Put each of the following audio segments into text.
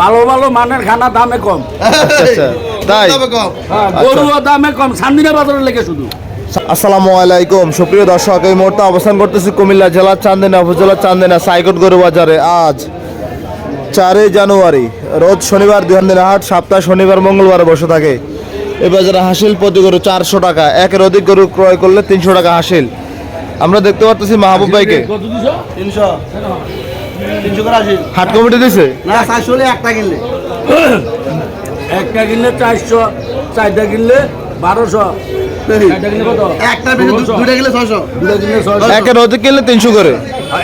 ভালো ভালো মানের খানা দামে কম। আচ্ছা তাই? কম। হ্যাঁ, গরুও দামে কম সান্দিনা বাজারে লেগে শুধু। আসসালামু আলাইকুম সুপ্রিয় দর্শক এই মুহূর্তে অবস্থান করতেছি কুমিল্লা জেলার চান্দিনা উপজেলার চান্দিনা সাইকট গরু বাজারে। আজ চারই জানুয়ারি রোজ শনিবার দুহান্দিনা হাট সপ্তাহ শনিবার মঙ্গলবার বসে থাকে। এই বাজারে হাসিল প্রতি গরু চারশো টাকা একের অধিক গরু ক্রয় করলে তিনশো টাকা হাসিল। আমরা দেখতে পাচ্ছি মাহবুব ভাইকে। তিনশো। তিনশো করে আসি হাট কমিটি দিছে? না চারশো হলে একটা কিনলে। একটা কিনলে চারশো চারটা কিনলে বারোশো। একটা দুটা একের অধিক কিনলে তিনশো করে।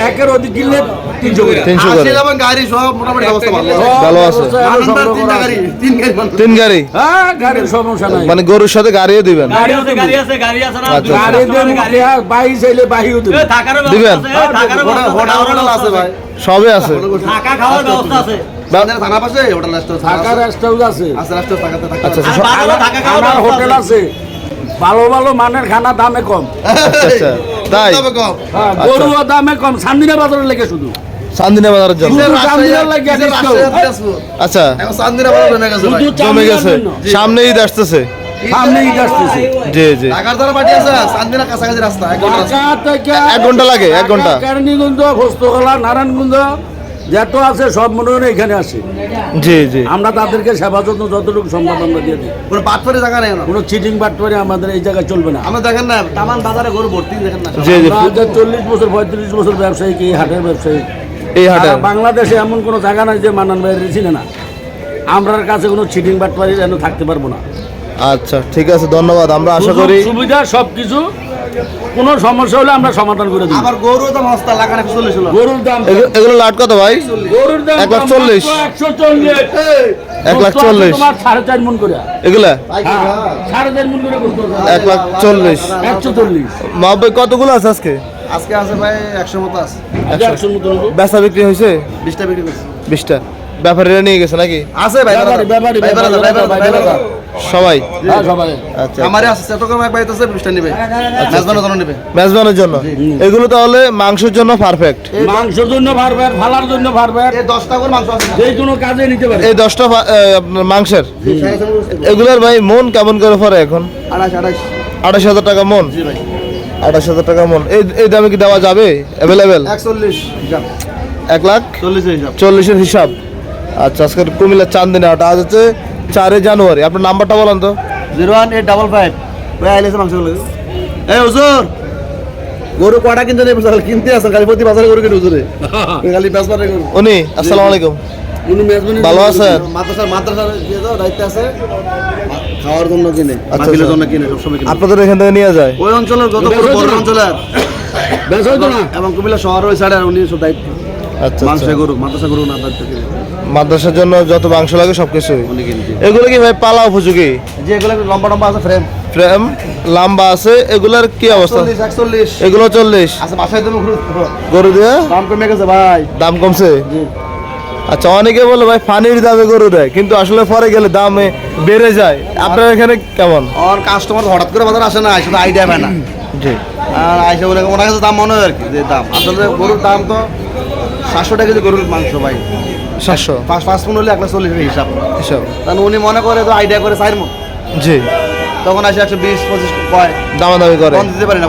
একের অধিক কিনলে তিনশো করে। তিনশো করে। গাড়ি সব মোটামুটি অবস্থা ভালো। আছে। তিন গাড়ি হ্যাঁ গাড়ির সমস্যা নাই। মানে গরুর সাথে গাড়িও দিবেন? গাড়ি আছে গাড়ি আছে গাড়ি আছে না? আচ্ছা, বাহি চাইলে বাহিও দেবে। দিবেন? আছে ভাই। সবে আছে। থাকা খাওয়ার ব্যবস্থা আছে। থানা পাশে? হোটেল রেস্টুরেন্ট থাকার রেস্ট আছে। রেস্টুরেন্ট আচ্ছা আচ্ছা ব্যবস্থা হোটেল আছে। আছে। ভালো ভালো মানের খানা দামে কম। আচ্ছা তাই? তবে হ্যাঁ, গরুও দামে কম সান্দিনা বাজারে লেগে শুধু। চান্দিনা বাজারের জন্য? আচ্ছা। জমে গেছে। সামনে ঈদ আসতেছে। সামনে ঈদ আসতেছে। জি জি। ঢাকার দ্বারা পার্টি আছে চান্দিনা কাছাকাছি রাস্তা। এক ঘণ্টা রাস্তা। এক ঘণ্টা লাগে, এক ঘণ্টা। কেরানীগঞ্জ খোস্তকলা নারায়ণগঞ্জ যত আছে সব মনে হয় এখানে আসে। জি জি। আমরা তাদেরকে সেবা যত্ন যতটুকু সম্ভব আমরা দিয়ে দিই। কোনো বাটফারি জায়গা নেই কোনো চিটিং বাটপারি আমাদের এই জায়গায় চলবে না। আমরা দেখেন না তামান বাজারে গরু ভর্তি দেখেন না। জি জি। আমরা চল্লিশ বছর পঁয়ত্রিশ বছর ব্যবসায়ী কি হাটের ব্যবসায়ী? এই হাটে বাংলাদেশে এমন কোনো জায়গা নাই যে মানান বাইরে চিনে না আমরার কাছে কোনো চিটিং বাটপারি যেন থাকতে পারব না। আচ্ছা ঠিক আছে ধন্যবাদ আমরা আশা করি সুবিধা সব কিছু কোনো সমস্যা হলে আমরা সমাধান করে দিই আবার গরু তো মস্তা লাগানো চল্লিশ হলো। গরুর দাম এগুলো লাট কত ভাই? গরুর দাম এক লাখ চল্লিশ। একশো চল্লিশ। এক লাখ চল্লিশ। তোমার সাড়ে চার মন করে। এগুলা? হ্যাঁ, সাড়ে চার মন করে। এক লাখ চল্লিশ। একশো চল্লিশ। মাহবুব ভাই কতগুলো আছে আজকে? আজকে আছে ভাই একশো মতো আছে। একশো মতো। বেচা বিক্রি হয়েছে? বিশটা বিক্রি করছি। বিশটা। ব্যাপারীরা নিয়ে গেছে নাকি? আছে ভাই ব্যাপারী, ব্যাপারী, ভাই ব্যাপারী, ব্যাপারী, ব্যাপারী, ব্যাপারী। সবাই? হ্যাঁ, সবাই। আচ্ছা আমারই আছে চট্টগ্রাম এক বাড়িতে আছে বিশটা নিবে। মেজবানের জন্য নিবে। মেজবানের জন্য? এগুলো তাহলে মাংসের জন্য পারফেক্ট মাংসের জন্য ফালার জন্য পারবেন এই দশটা করে মাংস আছে। যে কোনো কাজে নিতে পারে। এই আপনার মাংসের? এগুলোর ভাই মন কেমন করে পড়ে এখন? আড়াইশ আড়াইশ। আঠাশ হাজার টাকা মন? জি ভাই। আঠাশ হাজার টাকা মন। এই এই দামে কি দেওয়া যাবে? অ্যাভেলেবেল একচল্লিশ এক লাখ? চল্লিশের হিসাব। চল্লিশের হিসাব। আচ্ছা আজকের কুমিল্লার চান্দিনা হাট আজ হচ্ছে চারই জানুয়ারি। আপনার নাম্বারটা বলেন তো। Zero one eight double five. ওই আইলেছে মাংস এই হুজুর! গরু কটা কিনতে নেই? কিনতে আসেন খালি প্রতি বাজারে গরু কিনে হুজুরে। খালি বেসবারে গরু। উনি আসসালামু আলাইকুম। উনি মেজবানি ভালো আছেন? মাদ্রাসা মাদ্রাসা দিয়ে দাও দায়িত্ব আছে খাওয়ার জন্য কিনে আচ্ছা, মাহফিলের আচ্ছা। জন্য কিনে সবসময় কিনে। আপনাদের এখান থেকে নিয়ে যায়। ওই অঞ্চলের যত বেশ বড় বড় অঞ্চলের। বেশ না? এবং কুমিল্লা শহর ওই সাইডে উনি সব দায়িত্ব মাংস আচ্ছা। গরু মাদ্রাসা গরু না মাদ্রাসার জন্য যত মাংস লাগে সব কিছুই উনি কিনে দিয়ে। এগুলো কি ভাই পালা উপযোগী? যে এগুলো লম্বা লম্বা আছে? ফ্রেম ফ্রেম লম্বা আছে এগুলার কি অবস্থা? এগুলো চল্লিশ। আচ্ছা গরু দিয়ে? দাম কমে গেছে ভাই। দাম কমছে? আচ্ছা অনেকে বলে ভাই পানির দামে গরু দেয় কিন্তু আসলে পরে গেলে দামে বেড়ে যায়। আপনার এখানে কেমন? আর কাস্টমার হঠাৎ করে বাজার আসে না শুধু আইডিয়া পায় না। জি। আর আইসা বলে ওনার কাছে দাম মনে হয় আর কি যে দাম। আসলে গরুর দাম তো সাতশো টাকা কেজি গরুর মাংস ভাই। সাতশো? পাঁচ পাঁচ পনেরো হলে এক লাখ চল্লিশ হিসাব। হিসাব। কারণ উনি মনে করে তো আইডিয়া করে চাইর মন জি। তখন আসে একশো বিশ পঁচিশ পয় কয়। দামাদামি করে। দিতে পারি না।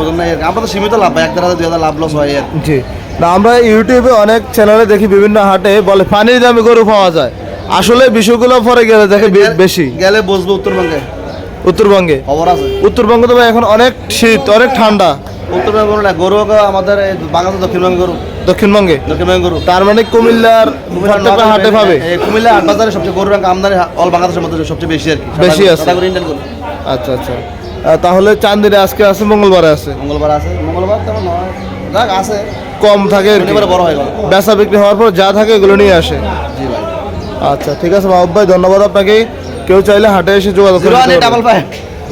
আমরা তো সীমিত লাভ ভাই এক দেড় হাজার দুই হাজার লাভ লস হয় আর জি। না আমরা ইউটিউবে অনেক চ্যানেলে দেখি বিভিন্ন হাটে বলে পানির দামে গরু পাওয়া যায়। আসলে বিষয়গুলো পরে গেলে দেখে বেশি। গেলে বসবো উত্তরবঙ্গে। উত্তরবঙ্গে? খবর আছে। উত্তরবঙ্গে তো এখন অনেক শীত অনেক ঠান্ডা। উত্তরবঙ্গে গরু আমাদের বাংলাদেশ দক্ষিণবঙ্গে গরু। দক্ষিণবঙ্গে? দক্ষিণবঙ্গে গরু তার মানে কুমিল্লার প্রত্যেকটা হাটে পাবে? কুমিল্লা হাট বাজারে সবচেয়ে গরুর আমদানি অল বাংলাদেশের মধ্যে সবচেয়ে বেশি আর কি। বেশি আছে। আচ্ছা আচ্ছা। তাহলে চান্দিরে আজকে আছে মঙ্গলবারে আছে? মঙ্গলবার আছে। মঙ্গলবার তেমন যাক আছে। কম থাকে। বড় হয়ে বেচা বিক্রি হওয়ার পর যা থাকে এগুলো নিয়ে আসে। জি ভাই। আচ্ছা ঠিক আছে মাহবুব ভাই ধন্যবাদ আপনাকে। কেউ চাইলে হাটে এসে যোগাযোগ করতে ডাবল। ফাইভ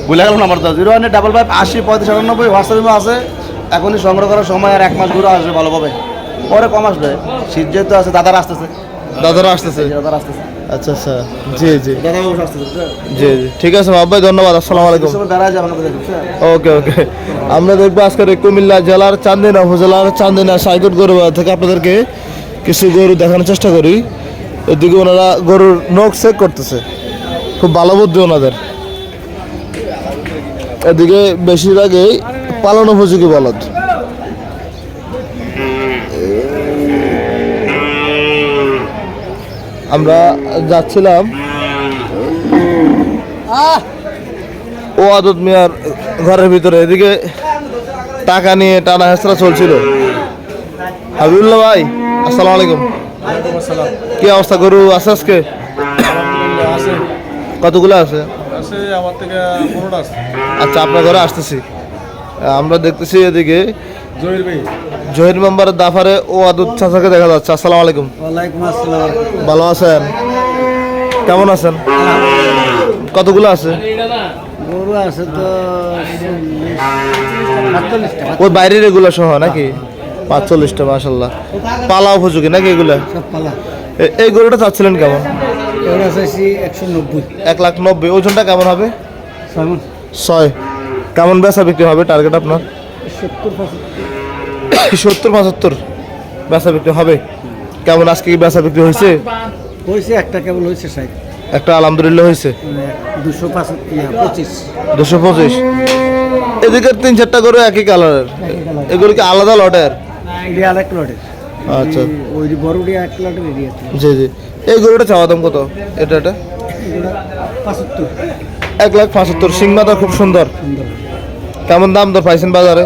ভুলে গেলাম নাম্বার তো জিরো ওয়ান ডাবল ফাইভ আশি পঁয়ত্রিশ আটানব্বই হোয়াটসঅ্যাপে আছে। এখনই সংগ্রহ করার সময় আর এক মাস ঘুরে আসবে ভালোভাবে। পরে কম আসবে। শীত যেহেতু আছে দাদারা আসতেছে। দাদারা আসতেছে? দাদারা আসতেছে। আচ্ছা আচ্ছা। জি জি। দাদা বাবু আসতেছে জি জি। ঠিক আছে ভাই ধন্যবাদ আসসালামু আলাইকুম? ওকে ওকে। আমরা দেখব আজকের কুমিল্লা জেলার চান্দিনা উপজেলার চান্দিনা সাইকট গরু থেকে আপনাদেরকে কিছু গরু দেখানোর চেষ্টা করি। এদিকে ওনারা গরুর নখ চেক করতেছে। খুব ভালো বুদ্ধি ওনাদের। এদিকে বেশিরভাগই পালন উপযোগী বলদ। আমরা যাচ্ছিলাম। ও আদত মিয়ার ঘরের ভিতরে। এদিকে টাকা নিয়ে টানা হেসরা চলছিল। হাবিবুল্লাহ ভাই আসসালামু আলাইকুম। কি অবস্থা গরু আছে আজকে? কতগুলো আছে? আছে আমার থেকে আচ্ছা আপনার ঘরে আসতেছি। আমরা দেখতেছি এদিকে জহির ভাই। জহির মেম্বারের দাফারে ও আদুত চাচাকে দেখা যাচ্ছে। আসসালামু আলাইকুম। ওয়ালাইকুম আসসালাম। ভালো আছেন? কেমন আছেন? কতগুলো আছে? গরু আছে তো ওই বাইরের এগুলো সহ নাকি? পাঁচচল্লিশটা মাসাল্লাহ পালা উপযোগী নাকি এগুলো? এই গরুটা চাচ্ছিলেন কেমন? এক লাখ নব্বই। ওজনটা কেমন হবে? ছয় কেমন বেচা বিক্রি হবে? টার্গেট আপনার? সত্তর সত্তর পঁচাত্তর বেচা বিক্রি হবে। কেমন আজকে কি বেচা বিক্রি হয়েছে? হয়েছে একটা কেবল হয়েছে ষাট। একটা আলহামদুলিল্লাহ হয়েছে। দুশো পঁচিশ। দুশো পঁচিশ। এদিকের তিন চারটা করে একই কালারের এগুলো কি আলাদা লটের? এটি লটের। আচ্ছা। ওই বড়টি এক লটের জি জি। এই গরুটা চাওয়া দাম কত? এটা এটা? এক লাখ পঁচাত্তর। সিংমাতা খুব সুন্দর। সুন্দর। কেমন দাম দর পাইছেন বাজারে?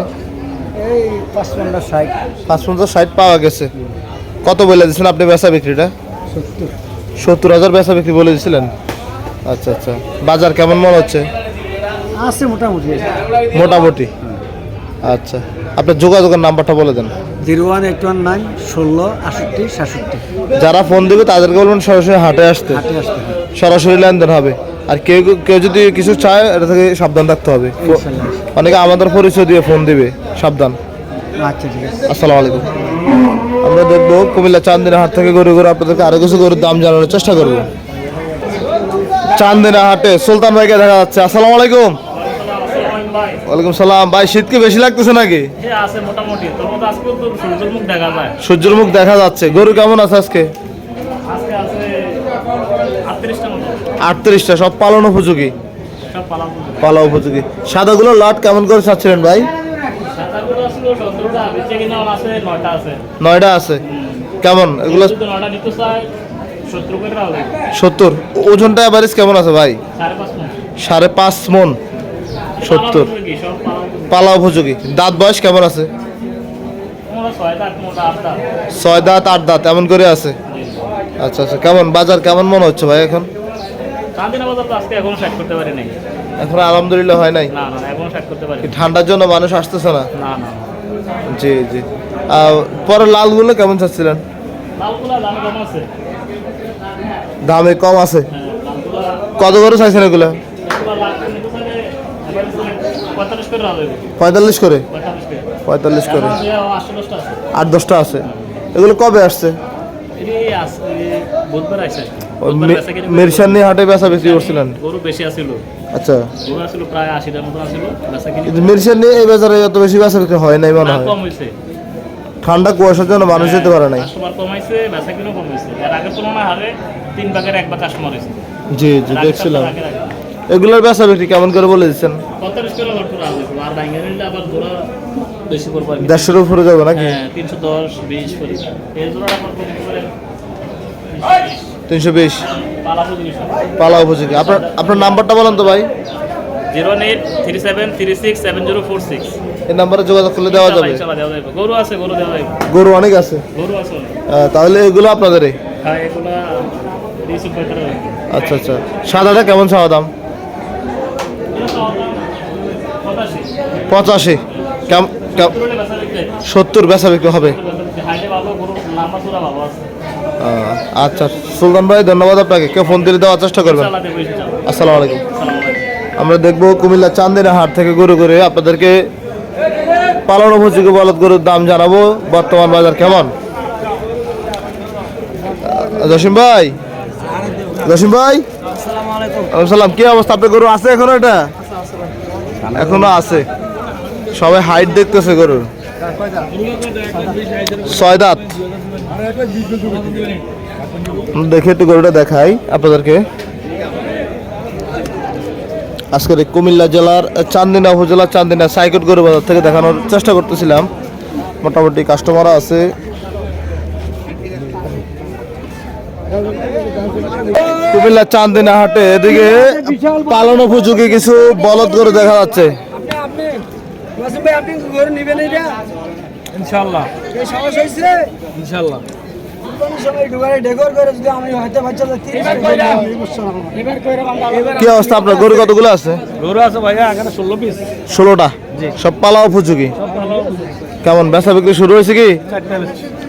এই পাঁচ পঞ্চাশ ষাট পাওয়া গেছে। কত বলে দিয়েছেন আপনি বেচা বিক্রিটা? সত্তর। হাজার বেচা বিক্রি বলে দিয়েছিলেন? আচ্ছা আচ্ছা। বাজার কেমন মনে হচ্ছে? আছে মোটামুটি। মোটামুটি। আচ্ছা। আপনার যোগাযোগের নাম্বারটা বলে দেন। Zero one eight one nine ষোলো আষট্টি সাতষট্টি। যারা ফোন দেবে তাদেরকে বলবেন সরাসরি হাটে আসতে। সরাসরি লেনদেন হবে। আর কেউ কেউ যদি কিছু চায় এটা থেকে সাবধান থাকতে হবে। অনেকে আমাদের পরিচয় দিয়ে ফোন দিবে। সাবধান। আচ্ছা ঠিক আছে। আসসালামু আলাইকুম। আমরা দেখব কুমিল্লা চান্দিনা হাট থেকে গরু গরু আপনাদেরকে আরও কিছু গরুর দাম জানানোর চেষ্টা করব। চান্দিনা হাটে সুলতান ভাইকে দেখা যাচ্ছে। আসসালামু আলাইকুম। ওয়ালাইকুম সালাম। ভাই শীত কি বেশি লাগতেছে নাকি? হ্যাঁ সূর্যের মুখ দেখা যাচ্ছে। গরু কেমন আছে আজকে? আজকে আটত্রিশটা সব পালন উপযোগী? পালা উপযোগী। সাদাগুলো লট কেমন করে চাচ্ছিলেন ভাই সাঁতারগুলো আসলে সতেরোটা বেঁচে কিনা আছে নয়টা আছে। কেমন? এগুলো সত্তর ওজনটা এভারেজ কেমন আছে ভাই? সাড়ে পাঁচ মন। সত্তর। পালা উপযোগী দাঁত বয়স কেমন আছে? ছয় দাঁত আট দাঁত। এমন করে আছে? আচ্ছা আচ্ছা কেমন? বাজার কেমন মনে হচ্ছে ভাই এখন? এখনও আলহামদুলিল্লাহ হয় নাই? ঠান্ডার জন্য মানুষ আসতেছে না। জি জি। পরে লালগুলো কেমন চাচ্ছিলেন? দাম কম আছে। কত করে চাইছেন এগুলো? পঁয়তাল্লিশ করে পঁয়তাল্লিশ করে? আট দশটা আছে। এগুলো কবে আসছে? মিরসানি হাটে বেচা বিক্রি করছিলেন? গরু বেশি আছিল। আচ্ছা। গরু প্রায় মতো বেচা কিনি মিরসানি এই বাজারে অত বেশি বেচা বিক্রি হয় নাই মনে হয়? কম ঠান্ডা কুয়াশার জন্য মানুষ যেতে পারে নাই। কাস্টমার কমাইছে বেচা কিনো কমাইছে এর আগের তুলনায় হারে তিন ভাগের এক ভাগ কাস্টমার হয়েছে জি জি দেখছিলাম। এগুলোর বেচা বিক্রি কেমন করে বলে দিচ্ছেন? আর নিলে আবার বেশি দেড়শোর উপরে যাবে নাকি? হ্যাঁ তিনশো দশ বিশ এই জোড়াটা আবার কম করে তিনশো বিশ। পালা উপযোগী। আপনার আপনার নাম্বারটা বলেন তো ভাই। Zero eight three seven three six seven zero four six. এই নাম্বারে যোগাযোগ করলে দেওয়া যাবে। গরু আছে গরু দেওয়া যাবে। গরু অনেক আছে। গরু আছে তাহলে এগুলো আপনাদেরই? হ্যাঁ এগুলা আচ্ছা আচ্ছা। সাদাটা কেমন চাওয়া দাম? পঁচাশি। সত্তর বেচা বিক্রি হবে। আচ্ছা সুলতান ভাই ধন্যবাদ আপনাকে। কেউ ফোন দিলে দেওয়ার চেষ্টা করবেন। আসসালামু আলাইকুম। আমরা দেখব কুমিল্লা চান্দিনা হাট থেকে গরু করে আপনাদেরকে পালন উপযোগী বলদ গরুর দাম জানাব। বর্তমান বাজার কেমন? জসিম ভাই? জসিম ভাই? সালাম। কি অবস্থা? আপনার গরু আছে এখনও এটা? এখনও আছে। সবাই হাইট দেখতেছে গরুর। ছয় দাঁত। দেখে একটু গরুটা দেখাই আপনাদেরকে। আজকের কুমিল্লা জেলার চান্দিনা উপজেলা চান্দিনা সাইকেট গরু বাজার থেকে দেখানোর চেষ্টা করতেছিলাম। মোটামুটি কাস্টমারও আছে। কুমিল্লা চান্দিনা হাটে এদিকে পালন উপযোগী কিছু বলদ গরু দেখা যাচ্ছে। ইনশাল্লাহ ইনশাল্লাহ কি অবস্থা আপনার? গরু কতগুলো আছে? গরু আছে ভাইয়া এখানে ষোলো পিস। ষোলোটা? সব পালা উপযোগী? কেমন? বেচা বিক্রি শুরু হয়েছে কি?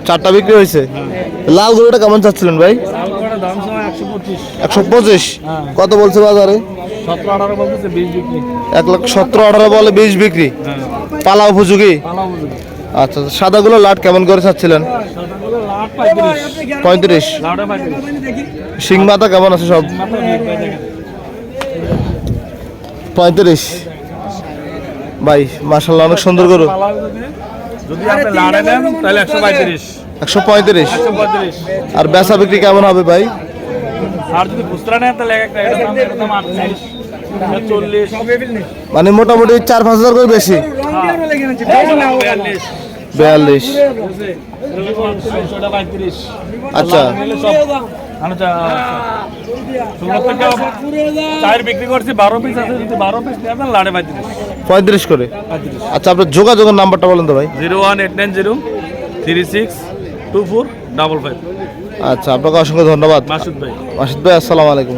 চারটা বিক্রি হয়েছে? লাল গরুটা কেমন চাচ্ছিলেন ভাই? একশো পঁচিশ। কত বলছে বাজারে? এক লাখ সতেরো আঠারো বলে বিশ বিক্রি? হ্যাঁ। পালা উপযোগী? বুঝলি আচ্ছা সাদাগুলো লাট কেমন করে চাচ্ছিলেন লাট পঁয়ত্রিশ। শিং মাথা কেমন আছে সব? করে পঁয়ত্রিশ। ভাই মার্শাল্লাহ অনেক সুন্দর যদি যদি আপনি লাড়ে নেন তাহলে একশো পঁয়ত্রিশ। একশো পঁয়ত্রিশ। আর বেচা বিক্রি কেমন হবে ভাই? আর যদি খুচরা নেন তাহলে একটা দাম আটত্রিশ মানে মোটামুটি চার পাঁচ হাজার করে বেশি? বিয়াল্লিশ। আচ্ছা। পঁয়ত্রিশ। পঁয়ত্রিশ করে। আচ্ছা আপনার যোগাযোগের নাম্বারটা বলেন তো ভাই। Zero one eight nine zero three six two four double five. আচ্ছা আপনাকে অসংখ্য ধন্যবাদ। মাসুদ ভাই। মাসুদ ভাই আসসালামু আলাইকুম।